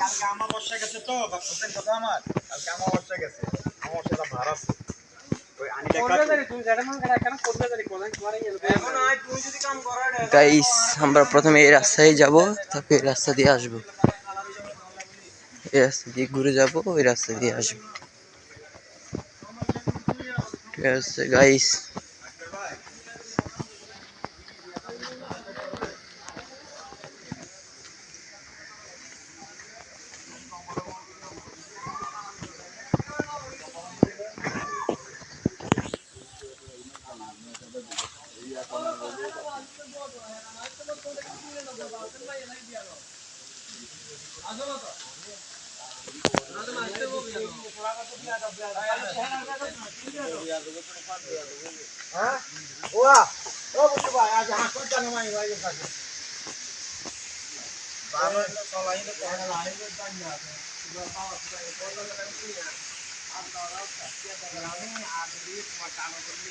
কালকে আমার বর্ষা গেছে তো বুঝলেন কথা আমার। কালকে আমার বর্ষা গেছে। আমার বর্ষাটা ভার আছে। ওই আনিটা গাইস আমরা প্রথমে এই রাস্তায় যাব, তারপর এই রাস্তা দিয়ে আসব। এই রাস্তা দিয়ে ঘুরে যাব ওই রাস্তা দিয়ে আসব। ঠিক আছে গাইস হ্যাঁ? ওয়া ও বুঝতে ভাই আজ হাঁস করতে না মাই ভাই কাছে বাবা আমি আজ দিয়ে তোমার টানো করলি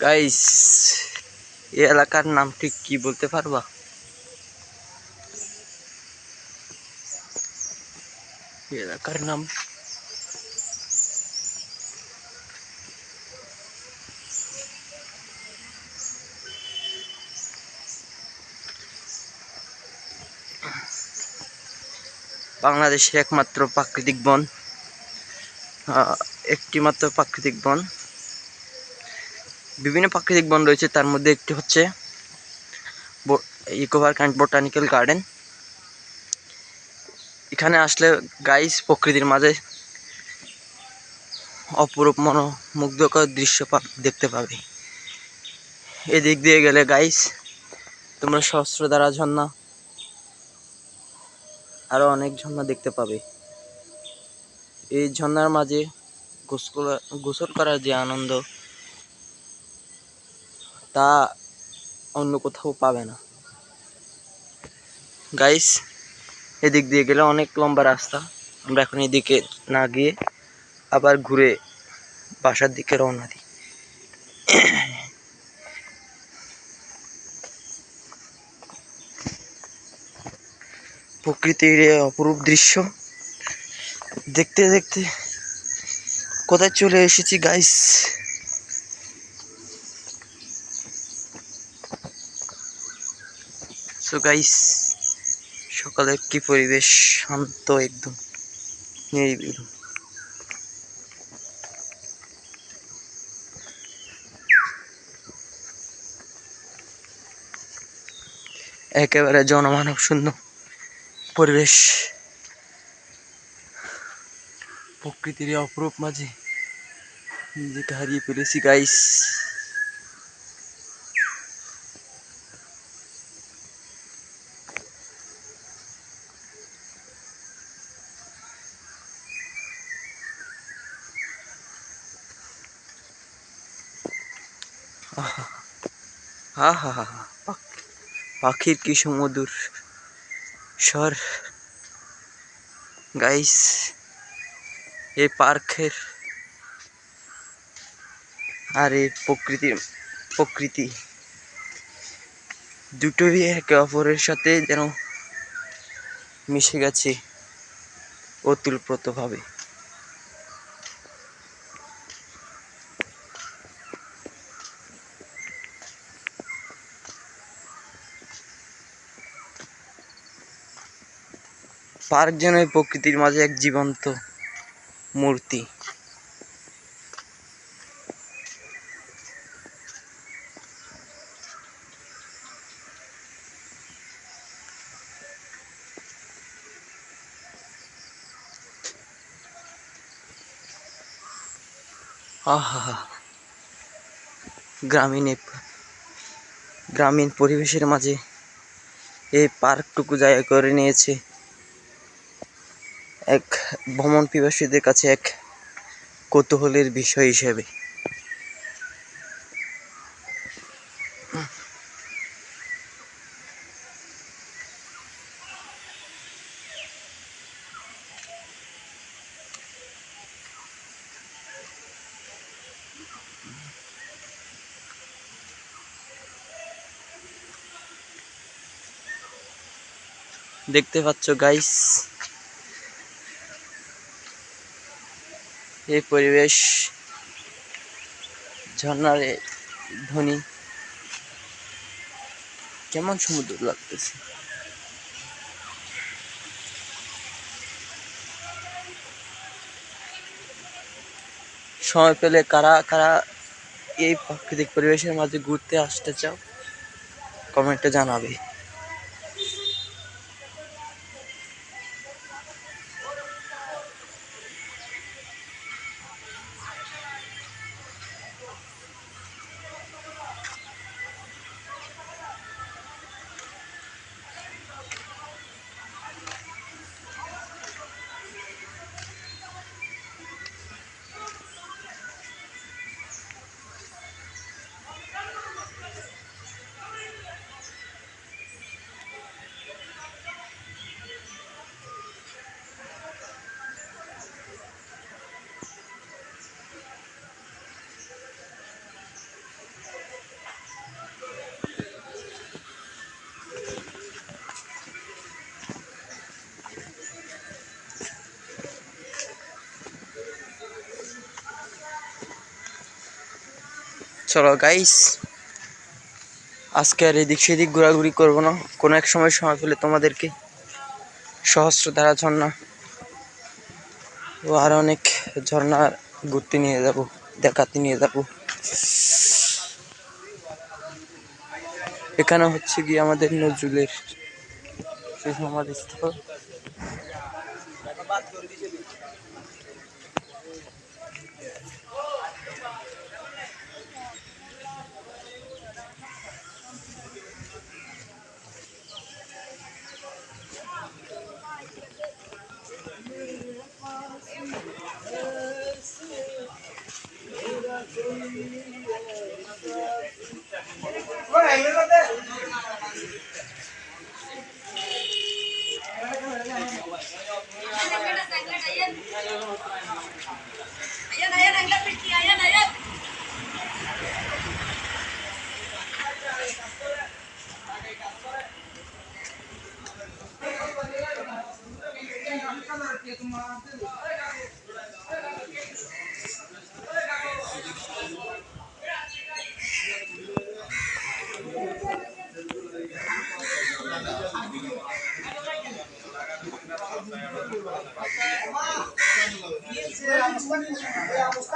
গাইস এই এলাকার নাম ঠিক কি বলতে পারবা? এলাকার নাম? বাংলাদেশের একমাত্র প্রাকৃতিক বন একটি মাত্র প্রাকৃতিক বন। বিভিন্ন প্রাকৃতিক বন রয়েছে, তার মধ্যে একটি হচ্ছে eco park and botanical garden. এখানে আসলে গাইস প্রকৃতির মাঝে অপরূপ মনোমুগ্ধকর দৃশ্য দেখতে পাবে। এদিক দিয়ে গেলে গাইস, তোমরা সহস্রধারা ঝর্ণা, আরও অনেক ঝর্ণা দেখতে পাবে। এই ঝর্ণার মাঝে গোসল গোসল করার যে আনন্দ তা অন্য কোথাও পাবে না। গাইস এদিক দিয়ে গেলে অনেক লম্বা রাস্তা। আমরা এখন এদিকে না গিয়ে আবার ঘুরে বাসার দিকে রওনা দিই। প্রকৃতির অপরূপ দৃশ্য। দেখতে দেখতে কোথায় চলে এসেছি গাইস সো গাইস, সকালের কি পরিবেশ? শান্ত একদম। নিরিবিলি একেবারে জনমানব শূন্য পরিবেশ। প্রকৃতির অপরূপ মাঝে। নিজেকে হারিয়ে ফেলেছি, গাইস। হা হা হা পাখির কি সুমধুর শহর গাইস এই পার্কের আর এই প্রকৃতির, প্রকৃতি। দুটোই একে অপরের সাথে যেন মিশে গেছে অতুলপ্রতভাবে। পার্ক যেন প্রকৃতির মাঝে এক জীবন্ত মূর্তি। আহা গ্রামীণ গ্রামীণ পরিবেশের মাঝে এই পার্কটুকু জায়গা করে নিয়েছে এক ভ্রমণ পিপাসীদের কাছে এক কৌতূহলের বিষয় হিসেবে। দেখতে পাচ্ছ গাইস এই পরিবেশ ঝর্ণার এ ধ্বনি কেমন সমুদ্র লাগতেছে। সময় পেলে কারা কারা এই প্রাকৃতিক পরিবেশের মাঝে ঘুরতে আসতে চাও? কমেন্টে জানাবে। চলো গাইস আজকে আর এদিক সেদিক ঘোরাঘুরি করব না। কোনো এক সময় সময় পেলে তোমাদেরকে সহস্র ধারা ঝর্ণা ও আর অনেক ঝর্ণা ঘুরতে নিয়ে যাব, দেখাতে নিয়ে যাব। এখানে হচ্ছে কি আমাদের নজরুলের সমাধিস্থল। অবস্থা